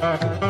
Thank you.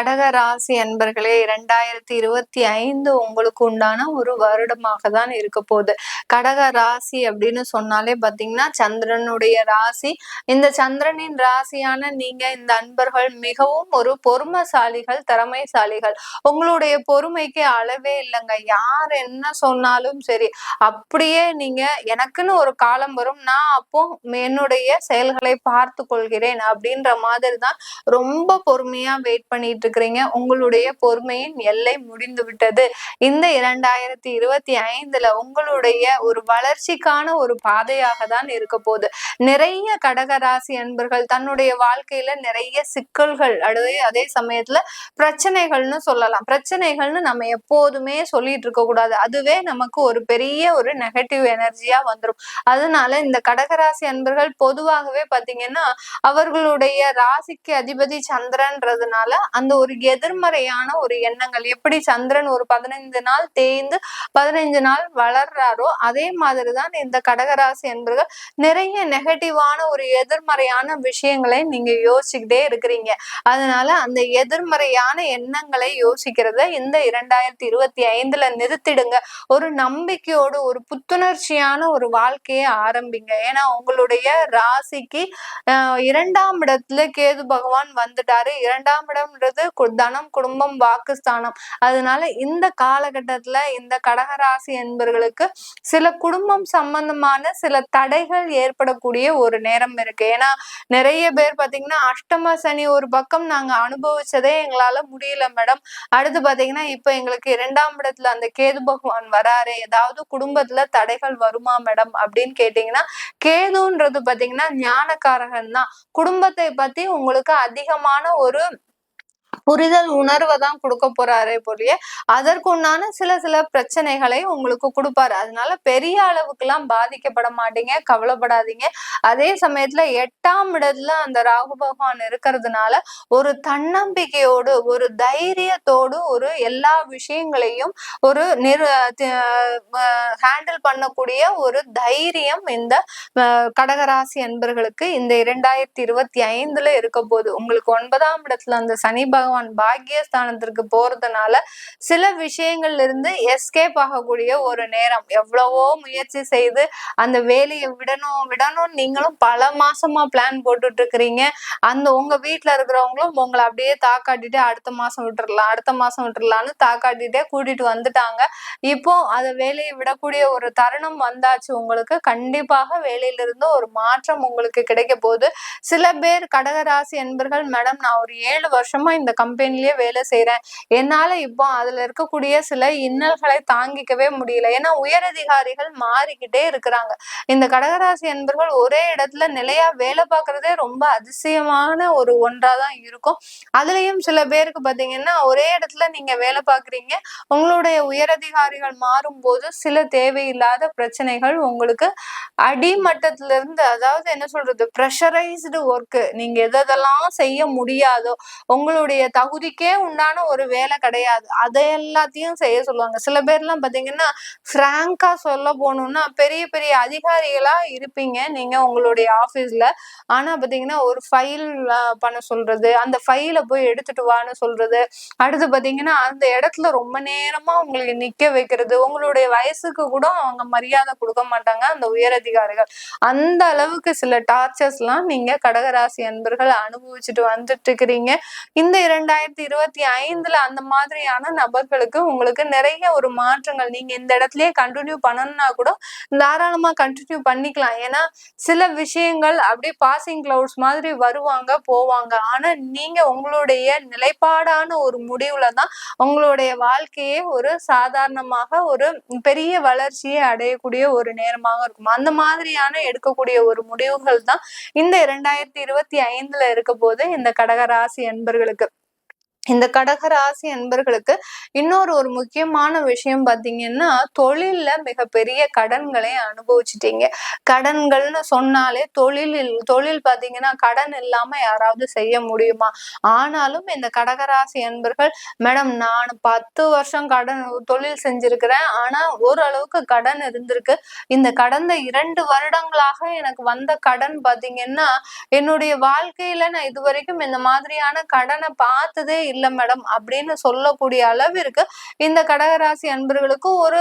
கடக ராசி அன்பர்களே இரண்டாயிரத்தி இருபத்தி ஐந்து உங்களுக்கு உண்டான ஒரு வருடமாக தான் இருக்க போகுது. கடக ராசி அப்படின்னு சொன்னாலே பாத்தீங்கன்னா சந்திரனுடைய ராசி. இந்த சந்திரனின் ராசியான நீங்க இந்த அன்பர்கள் மிகவும் ஒரு பொறுமைசாலிகள் திறமைசாலிகள். உங்களுடைய பொறுமைக்கு அளவே இல்லைங்க. யார் என்ன சொன்னாலும் சரி அப்படியே நீங்க எனக்குன்னு ஒரு காலம் வரும் நான் அப்போ என்னுடைய செயல்களை பார்த்து கொள்கிறேன் அப்படின்ற மாதிரி தான் ரொம்ப பொறுமையா வெயிட் பண்ணிட்டு இருக்கிறீங்க உங்களுடைய பொறுமையின் எல்லை முடிந்து விட்டது. இந்த இரண்டாயிரத்தி இருபத்தி ஐந்துல உங்களுடைய ஒரு வளர்ச்சிக்கான ஒரு பாதையாக தான் இருக்க போகுது. நிறைய கடகராசி அன்பர்கள் தன்னுடைய வாழ்க்கையில நிறைய சிக்கல்கள் அடுத்து அதே சமயத்துல பிரச்சனைகள்னு சொல்லலாம். பிரச்சனைகள்னு நம்ம எப்போதுமே சொல்லிட்டு இருக்க கூடாது. அதுவே நமக்கு ஒரு பெரிய ஒரு நெகட்டிவ் எனர்ஜியா வந்துடும் அதனால இந்த கடகராசி அன்பர்கள் பொதுவாகவே பாத்தீங்கன்னா அவர்களுடைய ராசிக்கு அதிபதி சந்திரன்றதுனால அந்த ஒரு எதிர்மறையான ஒரு எண்ணங்கள். எப்படி சந்திரன் ஒரு பதினைந்து நாள் தேய்ந்து பதினைஞ்சு நாள் வளர்றாரோ அதே மாதிரிதான் இந்த கடகராசி என்பர்கள் நிறைய நெகட்டிவான ஒரு எதிர்மறையான விஷயங்களை நீங்க யோசிச்சுக்கிட்டே இருக்கிறீங்க. அதனால அந்த எதிர்மறையான எண்ணங்களை யோசிக்கிறத இந்த இரண்டாயிரத்தி இருபத்தி ஐந்துல நிறுத்திடுங்க. ஒரு நம்பிக்கையோடு ஒரு புத்துணர்ச்சியான ஒரு வாழ்க்கையை ஆரம்பிங்க. ஏன்னா உங்களுடைய ராசிக்கு இரண்டாம் இடத்துல கேது பகவான் வந்துட்டாரு. இரண்டாம் இடம்ன்றது தனம் குடும்பம் வாக்குஸ்தானம். அதனால இந்த காலகட்டத்துல இந்த கடகராசி என்பர்களுக்கு சில குடும்பம் சம்பந்தமான சில தடைகள் ஏற்படக்கூடிய ஒரு நேரம் இருக்கு. ஏன்னா நிறைய பேர் பாத்தீங்கன்னா அஷ்டம சனி ஒரு பக்கம் நாங்க அனுபவிச்சதே எங்களால முடியல மேடம். அடுத்து பாத்தீங்கன்னா இப்ப எங்களுக்கு இரண்டாம் இடத்துல அந்த கேது பகவான் வராரு. ஏதாவது குடும்பத்துல தடைகள் வருமா மேடம் அப்படின்னு கேட்டீங்கன்னா கேதுன்றது பாத்தீங்கன்னா ஞானக்காரகன் தான் குடும்பத்தை பத்தி உங்களுக்கு அதிகமான ஒரு புரிதல் உணர்வை தான் கொடுக்க போறாரே போலியே அதற்குண்டான சில சில பிரச்சனைகளை உங்களுக்கு கொடுப்பாரு. அதனால பெரிய அளவுக்குலாம் பாதிக்கப்பட மாட்டீங்க கவலைப்படாதீங்க. அதே சமயத்துல எட்டாம் இடத்துல அந்த ராகு பகவான் இருக்கிறதுனால ஒரு தன்னம்பிக்கையோடு ஒரு தைரியத்தோடு ஒரு எல்லா விஷயங்களையும் ஒரு நிர் ஹேண்டில் பண்ணக்கூடிய ஒரு தைரியம் இந்த கடகராசி அன்பர்களுக்கு இந்த இரண்டாயிரத்தி இருபத்தி ஐந்துல இருக்க போகுது. உங்களுக்கு ஒன்பதாம் இடத்துல அந்த சனி பகவான் பாக்கியஸ்தானத்திற்கு போறதுனால சில விஷயங்கள்ல இருந்து எஸ்கேப் ஆகக்கூடிய ஒரு நேரம். எவ்வளவோ முயற்சி செய்து அந்த வேலையை விடணும் விடணும் நீங்களும் பல மாசமா பிளான் போட்டுட்டு இருக்கிறீங்க அந்த உங்க வீட்டுல இருக்கிறவங்களும் உங்களை அப்படியே தாக்காட்டிட்டு அடுத்த மாசம் விட்டுறலாம் அடுத்த மாசம் விட்டுறலாம்னு தாக்காட்டிட்டே கூட்டிட்டு வந்துட்டாங்க. இப்போ அதை வேலையை விடக்கூடிய ஒரு தருணம் வந்தாச்சு. உங்களுக்கு கண்டிப்பாக வேலையிலிருந்து ஒரு மாற்றம் உங்களுக்கு கிடைக்க போகுது. சில பேர் கடகராசி என்பர்கள் மேடம் நான் ஒரு ஏழு வருஷமா இந்த கம்பெனிலேயே வேலை செய்யறேன் என்னால இப்போ அதுல இருக்கக்கூடிய சில இன்னல்களை தாங்கிக்கவே முடியல. ஏன்னா உயரதிகாரிகள் மாறிக்கிட்டே இருக்கிறாங்க. இந்த கடகராசி என்பர்கள் ஒரே இடத்துல நிலையா வேலை பார்க்கறதே ரொம்ப அதிசயமான ஒரு ஒன்றாதான் இருக்கும். அதுலயும் சில பேருக்கு பாத்தீங்கன்னா ஒரே இடத்துல நீங்க வேலை பார்க்குறீங்க. உங்களுடைய உயரதிகாரிகள் மாறும்போது சில தேவையில்லாத பிரச்சனைகள் உங்களுக்கு அடிமட்டத்துல இருந்து அதாவது என்ன சொல்றது ப்ரெஷரைஸ்டு ஒர்க்கு நீங்க எதெல்லாம் செய்ய முடியாதோ உங்களுடைய தகுதிக்கே உண்டான ஒரு வேலை கிடையாது. அதை எல்லாத்தையும் செய்ய சொல்லுவாங்க. சில பேர்லாம் பாத்தீங்கன்னா ஃப்ராங்கா சொல்ல போகணும்னா பெரிய பெரிய அதிகாரிகளா இருப்பீங்க. நீங்க உங்களுடைய ஆபீஸ்ல ஆனா பாத்தீங்கன்னா ஒரு ஃபைல் பண்ண சொல்றது அந்த ஃபைல போய் எடுத்துட்டு வான்னு சொல்றது. அடுத்து பாத்தீங்கன்னா அந்த இடத்துல ரொம்ப நேரமா உங்களுக்கு நிக்க வைக்கிறது. உங்களுடைய வயசுக்கு கூட அவங்க மரியாதை கொடுக்க மாட்டாங்க அந்த உயர் அதிகாரிகள். அந்த அளவுக்கு சில டார்ச்சர்ஸ் எல்லாம் நீங்க கடகராசி அன்பர்கள் அனுபவிச்சுட்டு வந்துட்டு இருக்கிறீங்க. இந்த இரண்டு இரண்டாயிரத்தி இருபத்தி ஐந்துல அந்த மாதிரியான நபர்களுக்கு உங்களுக்கு நிறைய ஒரு மாற்றங்கள் நீங்க இந்த இடத்துலயே கண்டினியூ பண்ணணும்னா கூட தாராளமா கண்டினியூ பண்ணிக்கலாம். ஏன்னா சில விஷயங்கள் அப்படியே பாசிங் கிளவுட்ஸ் மாதிரி வருவாங்க போவாங்க. ஆனா நீங்க உங்களுடைய நிலைப்பாடான ஒரு முடிவுல தான் உங்களுடைய வாழ்க்கையே ஒரு சாதாரணமாக ஒரு பெரிய வளர்ச்சியை அடையக்கூடிய ஒரு நேரமாக இருக்கும். அந்த மாதிரியான எடுக்கக்கூடிய ஒரு முடிவுகள் தான் இந்த இரண்டாயிரத்தி இருபத்தி ஐந்துல இருக்க போது இந்த கடகராசி என்பர்களுக்கு இந்த கடகராசி அன்பர்களுக்கு இன்னொரு ஒரு முக்கியமான விஷயம் பார்த்தீங்கன்னா தொழில்ல மிகப்பெரிய கடன்களை அனுபவிச்சிட்டீங்க. கடன்கள்னு சொன்னாலே தொழிலில் தொழில் பார்த்தீங்கன்னா கடன் இல்லாம யாராவது செய்ய முடியுமா? ஆனாலும் இந்த கடகராசி அன்பர்கள் மேடம் நான் பத்து வருஷம் கடன் தொழில் செஞ்சிருக்கிறேன். ஆனா ஓரளவுக்கு கடன் இருந்திருக்கு. இந்த கடந்த இரண்டு வருடங்களாக எனக்கு வந்த கடன் பார்த்தீங்கன்னா என்னுடைய வாழ்க்கையில நான் இது வரைக்கும் இந்த மாதிரியான கடனை பார்த்ததே இல்லை. மேடம் அப்படின்னு சொல்லக்கூடிய அளவிற்கு இந்த கடகராசி அன்பர்களுக்கு ஒரு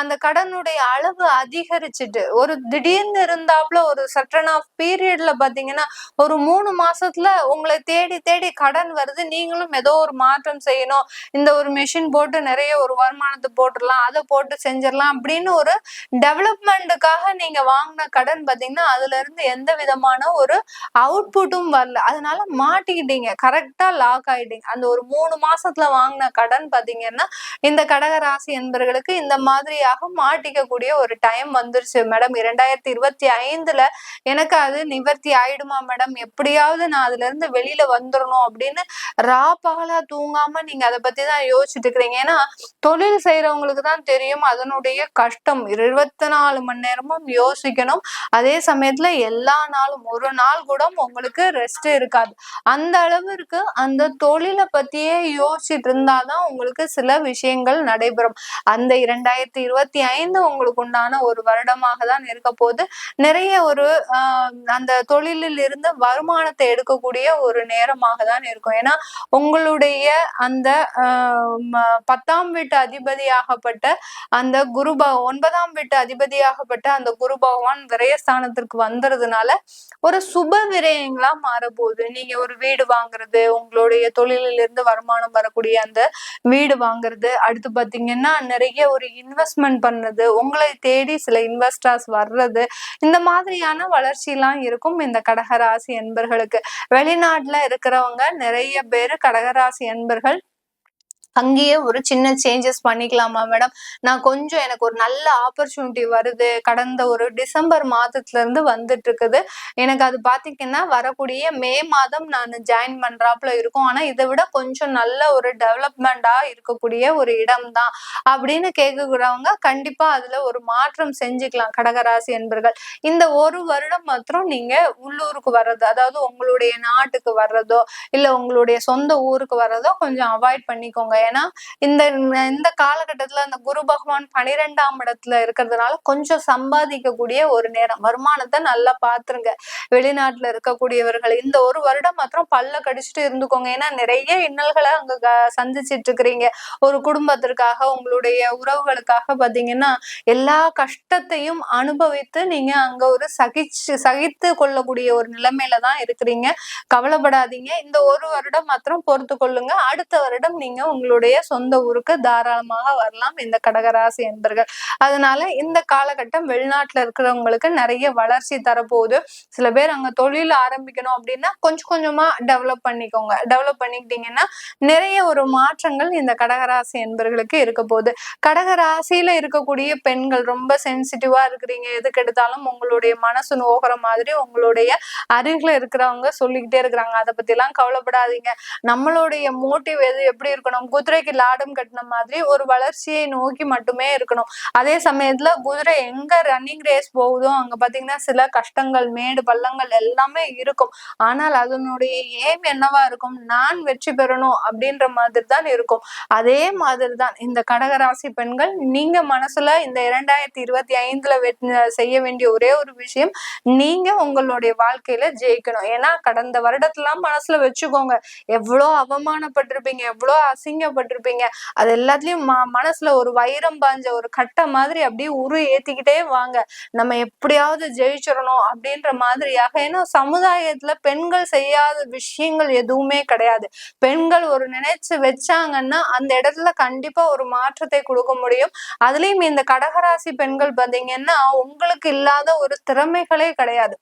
அந்த கடனுடைய அளவு அதிகரிச்சுட்டு ஒரு திடீர்னு இருந்தாப்புல ஒரு சட்டன் ஆஃப் பீரியட்ல பாத்தீங்கன்னா ஒரு மூணு மாசத்துல உங்களை தேடி தேடி கடன் வருது. நீங்களும் ஏதோ ஒரு மாற்றம் செய்யணும். இந்த ஒரு மிஷின் போட்டு நிறைய ஒரு வருமானத்தை போட்டுடலாம் அதை போட்டு செஞ்சிடலாம் அப்படின்னு ஒரு டெவலப்மெண்ட்டுக்காக நீங்க வாங்கின கடன் பாத்தீங்கன்னா அதுல இருந்து எந்த விதமான ஒரு அவுட்புட்டும் வரல. அதனால மாட்டிக்கிட்டீங்க. கரெக்டா லாக் ஆயிட்டீங்க. அந்த ஒரு மூணு மாசத்துல வாங்கின கடன் பாத்தீங்கன்னா இந்த கடக ராசி என்பர்களுக்கு இந்த மாதிரியாக மாட்டிக்கக்கூடிய ஒரு டைம் வந்துருச்சு. மேடம் இரண்டாயிரத்தி இருபத்தி ஐந்துல எனக்கு அது நிவர்த்தி ஆயிடுமா மேடம் எப்படியாவது நான் அதுல இருந்து வெளியில வந்துடணும் அப்படின்னு ரா பகலா தூங்காம நீங்க அதை பத்தி தான் யோசிச்சுட்டு இருக்கிறீங்க. ஏன்னா தொழில் செய்யறவங்களுக்கு தான் தெரியும் அதனுடைய கஷ்டம். இருபத்தி நாலு மணி நேரமும் யோசிக்கணும். அதே சமயத்துல எல்லா நாளும் ஒரு நாள் கூட உங்களுக்கு ரெஸ்ட் இருக்காது. அந்த அளவிற்கு அந்த தொழிலை பத்தியே யோசிச்சுட்டு இருந்தாதான் உங்களுக்கு சில விஷயங்கள் நடைபெறும். அந்த இரண்டாயிரத்தி இருபத்தி ஐந்து உங்களுக்கு உண்டான ஒரு வருடமாக தான் இருக்க போது நிறைய ஒரு அந்த தொழிலில் இருந்து வருமானத்தை எடுக்கக்கூடிய ஒரு நேரமாக தான் இருக்கும். ஏன்னா உங்களுடைய அந்த பத்தாம் வீட்டு அதிபதியாகப்பட்ட அந்த குரு ஒன்பதாம் வீட்டு அதிபதியாகப்பட்ட அந்த குரு பகவான் விரயஸ்தானத்திற்கு வந்ததுனால ஒரு சுப விரயங்களா மாறப்போகுது. நீங்க ஒரு வீடு வாங்குறது உங்களுடைய தொழிலில் இருந்து வருமானம் வரக்கூடிய அந்த வீடு வாங்குறது. அடுத்து பாத்தீங்கன்னா நிறைய ஒரு இன்வெஸ்ட்மெண்ட் பண்ணுறது. உங்களை தேடி சில இன்வெஸ்டர்ஸ் வர்றது. இந்த மாதிரியான வளர்ச்சியெல்லாம் இருக்கும் இந்த கடகராசி என்பர்களுக்கு. வெளிநாட்டுல இருக்கிறவங்க நிறைய பேர் கடகராசி என்பர்கள் அங்கேயே ஒரு சின்ன சேஞ்சஸ் பண்ணிக்கலாமா மேடம் நான் கொஞ்சம் எனக்கு ஒரு நல்ல ஆப்பர்ச்சுனிட்டி வருது. கடந்த ஒரு டிசம்பர் மாதத்துல இருந்து வந்துட்டு இருக்குது எனக்கு அது பாத்தீங்கன்னா வரக்கூடிய மே மாதம் நான் ஜாயின் பண்றாப்புல இருக்கும். ஆனா இதை விட கொஞ்சம் நல்ல ஒரு டெவலப்மெண்டா இருக்கக்கூடிய ஒரு இடம் தான் அப்படின்னு கேட்கக்கூடவங்க கண்டிப்பா அதுல ஒரு மாற்றம் செஞ்சுக்கலாம் கடகராசி என்பர்கள். இந்த ஒரு வருடம் மாத்திரம் நீங்க உள்ளூருக்கு வர்றது அதாவது உங்களுடைய நாட்டுக்கு வர்றதோ இல்ல உங்களுடைய சொந்த ஊருக்கு வர்றதோ கொஞ்சம் அவாய்ட் பண்ணிக்கோங்க. ஏன்னா இந்த இந்த காலகட்டத்துல அந்த குரு பகவான் பனிரெண்டாம் இடத்துல இருக்கிறதுனால கொஞ்சம் சம்பாதிக்கக்கூடிய ஒரு நேரம். வருமானத்தை நல்லா பாத்துருங்க வெளிநாட்டுல இருக்கக்கூடியவர்கள் இந்த ஒரு வருடம் மாத்திரம் பல்ல கடிச்சிட்டு இருந்துக்கோங்க. ஏன்னா நிறைய இன்னல்களை அங்க சந்திச்சிட்டு இருக்கிறீங்க ஒரு குடும்பத்திற்காக உங்களுடைய உறவுகளுக்காக பாத்தீங்கன்னா எல்லா கஷ்டத்தையும் அனுபவித்து நீங்க அங்க ஒரு சகிச்சு சகித்து கொள்ளக்கூடிய ஒரு நிலைமையில தான் இருக்கிறீங்க. கவலைப்படாதீங்க. இந்த ஒரு வருடம் மாத்திரம் பொறுத்து கொள்ளுங்க அடுத்த வருடம் நீங்க உங்களுக்கு உங்களுடைய சொந்த ஊருக்கு தாராளமாக வரலாம் இந்த கடகராசி என்பர்கள். அதனால இந்த காலகட்டம் வெளிநாட்டுல இருக்கிறவங்களுக்கு நிறைய வளர்ச்சி தரப்போகுது. சில பேர் அங்க தொழில் ஆரம்பிக்கணும் அப்படின்னா கொஞ்சம் கொஞ்சமா டெவலப் பண்ணிக்கோங்க. டெவலப் பண்ணிக்கிட்டீங்கன்னா நிறைய ஒரு மாற்றங்கள் இந்த கடகராசி என்பர்களுக்கு இருக்க போகுது. கடகராசியில இருக்கக்கூடிய பெண்கள் ரொம்ப சென்சிட்டிவா இருக்கிறீங்க. எதுக்கு எடுத்தாலும் உங்களுடைய மனசு நோகிற மாதிரி உங்களுடைய அருகில் இருக்கிறவங்க சொல்லிக்கிட்டே இருக்கிறாங்க. அதை பத்தி எல்லாம் கவலைப்படாதீங்க. நம்மளுடைய மோட்டிவ் எது எப்படி இருக்கணும்? குதிரைக்கு லாடம் கட்டின மாதிரி ஒரு வளர்ச்சியை நோக்கி மட்டுமே இருக்கணும். அதே சமயத்துல குதிரை எங்க ரன்னிங் ரேஸ் போகுதோ அங்க பாத்தீங்கன்னா சில கஷ்டங்கள் மேடு பள்ளங்கள் எல்லாமே இருக்கும். ஆனால் அதனுடைய ஏம் என்னவா இருக்கும்? நான் வெற்றி பெறணும் அப்படின்ற மாதிரி தான் இருக்கும். அதே மாதிரி தான் இந்த கடகராசி பெண்கள் நீங்க மனசுல இந்த இரண்டாயிரத்தி இருபத்தி ஐந்துல செய்ய வேண்டிய ஒரே ஒரு விஷயம் நீங்க உங்களுடைய வாழ்க்கையில ஜெயிக்கணும். ஏன்னா கடந்த வருடத்தெல்லாம் மனசுல வச்சுக்கோங்க. எவ்வளவு அவமானப்பட்டிருப்பீங்க எவ்வளோ அசிங்க கேள்விப்பட்டிருப்பீங்க. அது எல்லாத்துலயும் ம மனசுல ஒரு வைரம் பாஞ்ச ஒரு கட்டை மாதிரி அப்படியே உரு ஏத்திக்கிட்டே வாங்க. நம்ம எப்படியாவது ஜெயிச்சிடணும் அப்படின்ற மாதிரியாக. ஏன்னா சமுதாயத்துல பெண்கள் செய்யாத விஷயங்கள் எதுவுமே கிடையாது. பெண்கள் ஒரு நினைச்சு வச்சாங்கன்னா அந்த இடத்துல கண்டிப்பா ஒரு மாற்றத்தை கொடுக்க முடியும். அதுலயும் இந்த கடகராசி பெண்கள் பாத்தீங்கன்னா உங்களுக்கு இல்லாத ஒரு திறமைகளே கிடையாது.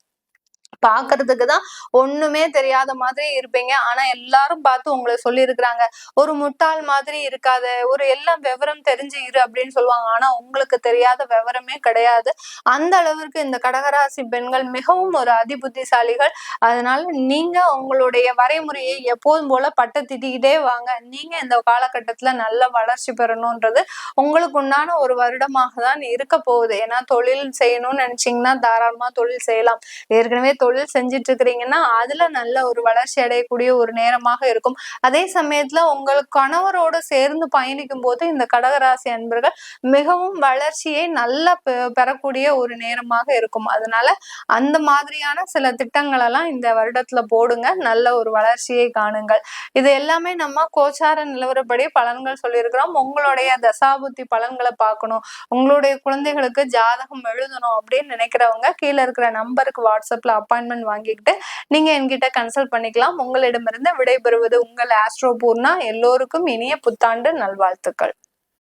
பாக்குறதுக்கு தான் ஒண்ணுமே தெரியாத மாதிரி இருப்பீங்க. ஆனா எல்லாரும் பார்த்து உங்களை சொல்லியிருக்கிறாங்க. ஒரு முட்டாள் மாதிரி இருக்காத ஒரு எல்லாம் விவரம் தெரிஞ்சு இரு அப்படின்னு சொல்லுவாங்க. ஆனா உங்களுக்கு தெரியாத விவரமே கிடையாது. அந்த அளவிற்கு இந்த கடகராசி பெண்கள் மிகவும் ஒரு அதிபுத்திசாலிகள். அதனால நீங்க உங்களுடைய வரைமுறையை எப்போதும் போல பட்ட திட்டிக்கிட்டே வாங்க. நீங்க இந்த காலகட்டத்துல நல்ல வளர்ச்சி பெறணும்ன்றது உங்களுக்கு உண்டான ஒரு வருடமாக தான் இருக்க போகுது. ஏன்னா தொழில் செய்யணும்னு நினைச்சீங்கன்னா தாராளமா தொழில் செய்யலாம். ஏற்கனவே தொழில் செஞ்சுட்டு இருக்கிறீங்கன்னா அதுல நல்ல ஒரு வளர்ச்சி அடையக்கூடிய ஒரு நேரமாக இருக்கும். அதே சமயத்துல உங்கள் கணவரோடு சேர்ந்து பயணிக்கும் போது இந்த கடகராசி அன்பர்கள் மிகவும் வளர்ச்சியை நல்லா பெறக்கூடிய ஒரு நேரமாக இருக்கும். அதனால அந்த மாதிரியான சில திட்டங்கள் எல்லாம் இந்த வருடத்துல போடுங்க. நல்ல ஒரு வளர்ச்சியை காணுங்கள். இது எல்லாமே நம்ம கோச்சார நிலவரப்படி பலன்கள் சொல்லியிருக்கிறோம். உங்களுடைய தசாபுத்தி பலன்களை பார்க்கணும். உங்களுடைய குழந்தைகளுக்கு ஜாதகம் எழுதணும் அப்படின்னு நினைக்கிறவங்க கீழே இருக்கிற நம்பருக்கு வாட்ஸ்அப்ல அப்பாயின்மெண்ட் வாங்கிக்கிட்டு நீங்க என்கிட்ட கன்சல்ட் பண்ணிக்கலாம். உங்களிடமிருந்து விடைபெறுவது உங்கள் ஆஸ்ட்ரோ பூர்ணா எல்லோருக்கும் இனிய புத்தாண்டு நல்வாழ்த்துக்கள்.